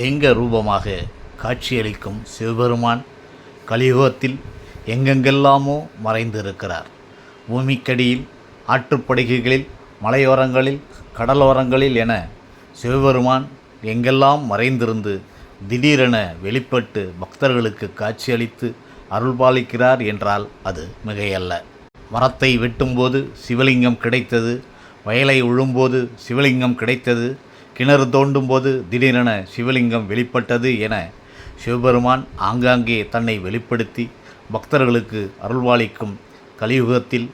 லிங்க ரூபமாக காட்சியளிக்கும் சிவபெருமான் கலியுகத்தில் எங்கெங்கெல்லாமோ மறைந்திருக்கிறார். பூமிக்கடியில் ஆற்றுப்படுகைகளில் மலையோரங்களில் கடலோரங்களில் என சிவபெருமான் எங்கெல்லாம் மறைந்திருந்து திடீரென வெளிப்பட்டு பக்தர்களுக்கு காட்சியளித்து அருள்பாலிக்கிறார் என்றால் அது மிகையல்ல. மரத்தை வெட்டும்போது சிவலிங்கம் கிடைத்தது வயலை உழும்போது சிவலிங்கம் கிடைத்தது கிணறு தோண்டும்போது திடீரென சிவலிங்கம் வெளிப்பட்டது என சிவபெருமான் ஆங்காங்கே தன்னை வெளிப்படுத்தி பக்தர்களுக்கு அருள்வாளிக்கும் கலியுகத்தில்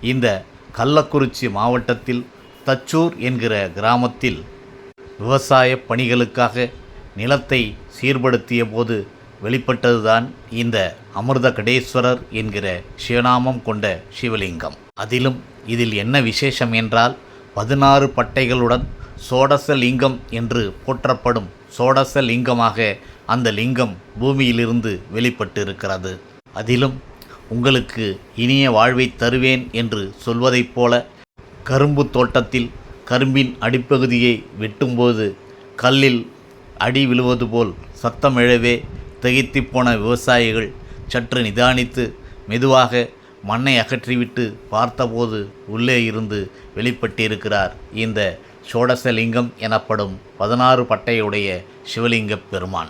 இந்த கள்ளக்குறிச்சி மாவட்டத்தில் தச்சூர் என்கிற கிராமத்தில் விவசாய பணிகளுக்காக நிலத்தை சீர்படுத்திய போது வெளிப்பட்டதுதான் இந்த அமிர்த கடேஸ்வரர் என்கிற சிவநாமம் கொண்ட சிவலிங்கம். அதிலும் இதில் என்ன விசேஷம் என்றால் பதினாறு பட்டைகளுடன் சோடசலிங்கம் என்று போற்றப்படும் சோடச லிங்கமாக அந்த லிங்கம் பூமியிலிருந்து வெளிப்பட்டு இருக்கிறது அதிலும் உங்களுக்கு இனிய வாழ்வை தருவேன் என்று சொல்வதைப் போல கரும்பு தோட்டத்தில் கரும்பின் அடிப்பகுதியை வெட்டும்போது கல்லில் அடி விழுவது போல் சத்தம் எழவே திகைத்துப் போன விவசாயிகள் சற்று நிதானித்து மெதுவாக மண்ணை அகற்றிவிட்டு பார்த்தபோது உள்ளே இருந்து வெளிப்பட்டிருக்கிறார் இந்த சோடசலிங்கம் எனப்படும் பதினாறு பட்டையுடைய சிவலிங்கப் பெருமான்.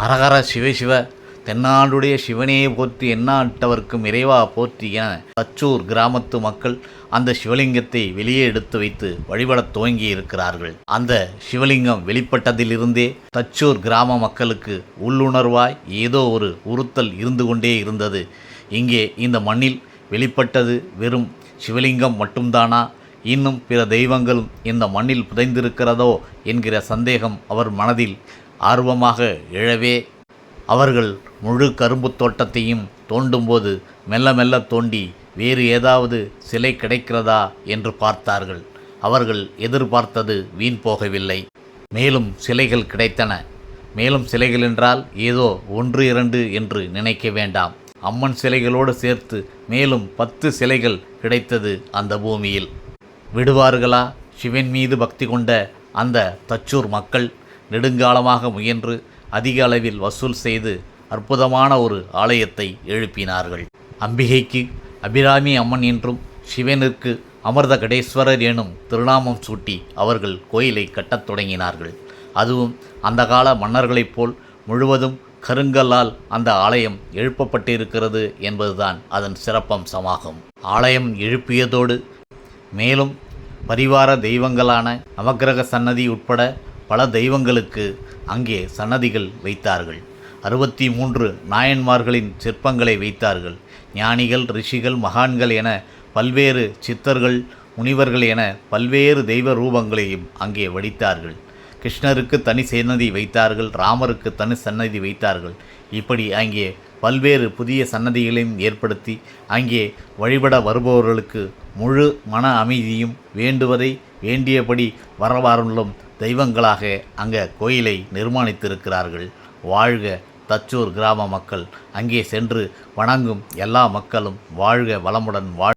ஹரஹர சிவசிவ தென்னாடுடைய சிவனையே போற்றி எண்ணாட்டவர்க்கும் இறைவா போற்றி என தச்சூர் கிராமத்து மக்கள் அந்த சிவலிங்கத்தை வெளியே எடுத்து வைத்து வழிபடத் துவங்கி இருக்கிறார்கள். அந்த சிவலிங்கம் வெளிப்பட்டதிலிருந்தே தச்சூர் கிராம மக்களுக்கு உள்ளுணர்வாய் ஏதோ ஒரு உறுத்தல் இருந்து கொண்டே இருந்தது. இங்கே இந்த மண்ணில் வெளிப்பட்டது வெறும் சிவலிங்கம் மட்டும்தானா? இன்னும் பிற தெய்வங்களும் இந்த மண்ணில் புதைந்திருக்கிறதோ என்கிற சந்தேகம் அவர் மனதில் ஆர்வமாக எழவே அவர்கள் முழு கரும்புத் தோட்டத்தையும் தோண்டும்போது மெல்ல மெல்ல தோண்டி வேறு ஏதாவது சிலை கிடைக்கிறதா என்று பார்த்தார்கள். அவர்கள் எதிர்பார்த்தது வீண் போகவில்லை. மேலும் சிலைகள் கிடைத்தன. மேலும் சிலைகள் என்றால் ஏதோ ஒன்று இரண்டு என்று நினைக்க வேண்டாம். அம்மன் சிலைகளோடு சேர்த்து மேலும் பத்து சிலைகள் கிடைத்தது அந்த பூமியில். விடுவார்களா? சிவன் மீது பக்தி கொண்ட அந்த தச்சூர் மக்கள் நெடுங்காலமாக முயன்று அதிக அளவில் வசூல் செய்து அற்புதமான ஒரு ஆலயத்தை எழுப்பினார்கள். அம்பிகைக்கு அபிராமி அம்மன் என்றும் சிவனுக்கு அமிர்த கடேஸ்வரர் எனும் திருநாமம் சூட்டி அவர்கள் கோயிலை கட்டத் தொடங்கினார்கள். அதுவும் அந்த கால மன்னர்களைப் போல் முழுவதும் கருங்கல்லால் அந்த ஆலயம் எழுப்பப்பட்டிருக்கிறது என்பதுதான் அதன் சிறப்பம்சமாகும். ஆலயம் எழுப்பியதோடு மேலும் பரிவார தெய்வங்களான நவக்கிரக சன்னதி உட்பட பல தெய்வங்களுக்கு அங்கே சன்னதிகள் வைத்தார்கள். அறுபத்தி மூன்று நாயன்மார்களின் சிற்பங்களை வைத்தார்கள். ஞானிகள் ரிஷிகள் மகான்கள் என பல்வேறு சித்தர்கள் முனிவர்கள் என பல்வேறு தெய்வ ரூபங்களையும் அங்கே வடித்தார்கள். கிருஷ்ணருக்கு தனி சன்னதி வைத்தார்கள் ராமருக்கு தனி சன்னதி வைத்தார்கள். இப்படி அங்கே பல்வேறு புதிய சன்னதிகளையும் ஏற்படுத்தி அங்கே வழிபட வருபவர்களுக்கு முழு மன அமைதியும் வேண்டுவதை வேண்டியபடி வரவாறுள்ளும் தெய்வங்களாக அங்கே கோயிலை நிர்மாணித்திருக்கிறார்கள். வாழ்க தச்சூர் கிராம மக்கள். அங்கே சென்று வணங்கும் எல்லா மக்களும் வாழ்க வளமுடன் வாழ்